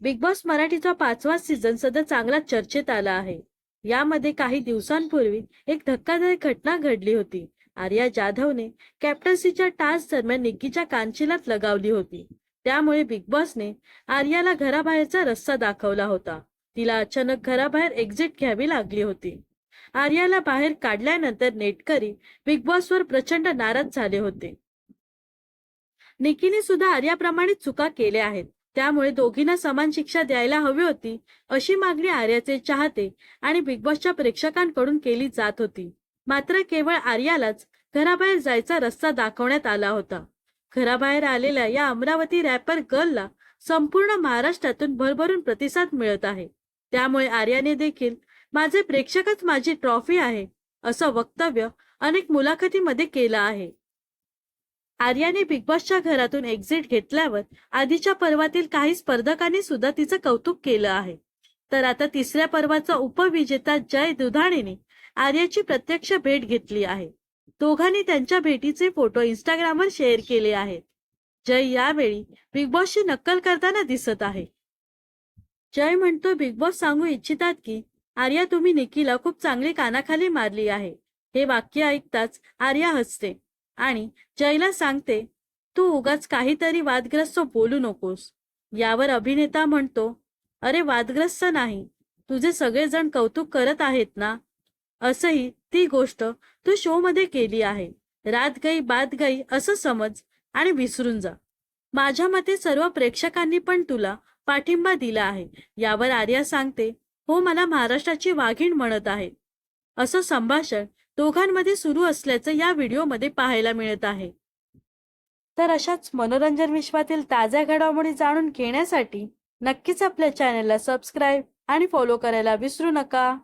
Big boss मराठीचा पाचवा season सध्या चांगला चर्चेत आला आहे. यामध्ये काही दिवसांपूर्वी एक धक्कादायक घटना घडली होती. आर्या जाधवने कॅप्टन्सीच्या टास्क दरम्यान निक्कीच्या कांचिलात लगावली होती. त्यामुळे बिग बॉसने आर्याला घराबाहेरचा रस्ता दाखवला होता. तिला अचानक घराबाहेर एक्झिट घ्यावी लागली होती. आर्याला बाहेर काढल्यानंतर नेटकरी बिग बॉसवर प्रचंड नाराज झाले होते. निकीने सुद्धा आर्याप्रमाणे चुका केल्या आहेत. त्यामुळे दोघींना समान शिक्षा द्यायला हवी होती अशी मागणी आर्याचे चाहते आणि बिग बॉसच्या प्रेक्षकांकडून केली जात होती. मात्र केवळ आर्यालाच घराबाहेर जायचा रस्ता दाखवण्यात आला होता. घराबाहेर आलेल्या या अमरावती रॅपर गर्लला संपूर्ण महाराष्ट्रातून भरभरून प्रतिसाद मिळत आहे. त्यामुळे आर्याने देखील माझे प्रेक्षकच माझी ट्रॉफी आहे असं वक्तव्य अनेक मुलाखतीमध्ये केलं आहे. आर्याने बिग बॉसच्या घरातून एक्झिट घेतल्यावर आधीच्या पर्वातील काही स्पर्धकांनी सुद्धा तिचं कौतुक केलं आहे. तर आता तिसऱ्या पर्वाचा उपविजेता जय दुधाणेने आर्याची प्रत्यक्ष भेट घेतली आहे. दोघांनी त्यांच्या भेटीचे फोटो इंस्टाग्रामवर शेअर केले आहेत. जय यावेळी बिग बॉसची नक्कल करताना दिसत आहे. जय म्हणतो बिग बॉस सांगू इच्छितात की आर्या तुम्ही निकीला खूप चांगली कानाखाली मारली आहे. हे वाक्य ऐकताच आर्या हसते. आणि जयला सांगते तू उगाच काहीतरी वादग्रस्त बोलू नकोस. यावर अभिनेता म्हणतो अरे वादग्रस्त नाही तुझे सगळेजण कौतुक करत आहेत ना? असंही ती गोष्ट तू शो मध्ये केली आहे. रात गई बात गई असं समज आणि विसरून जा. माझ्या मते सर्व प्रेक्षकांनी पण तुला पाठिंबा दिला आहे. यावर आर्या सांगते हो मला महाराष्ट्राची वाघीण म्हणत आहे. असं संभाषण दोघांमध्ये सुरू असल्याचं या व्हिडिओमध्ये पाहायला मिळत आहे. तर अशाच मनोरंजन विश्वातील ताज्या घडामोडी जाणून घेण्यासाठी नक्कीच आपल्या चॅनलला सबस्क्राईब आणि फॉलो करायला विसरू नका.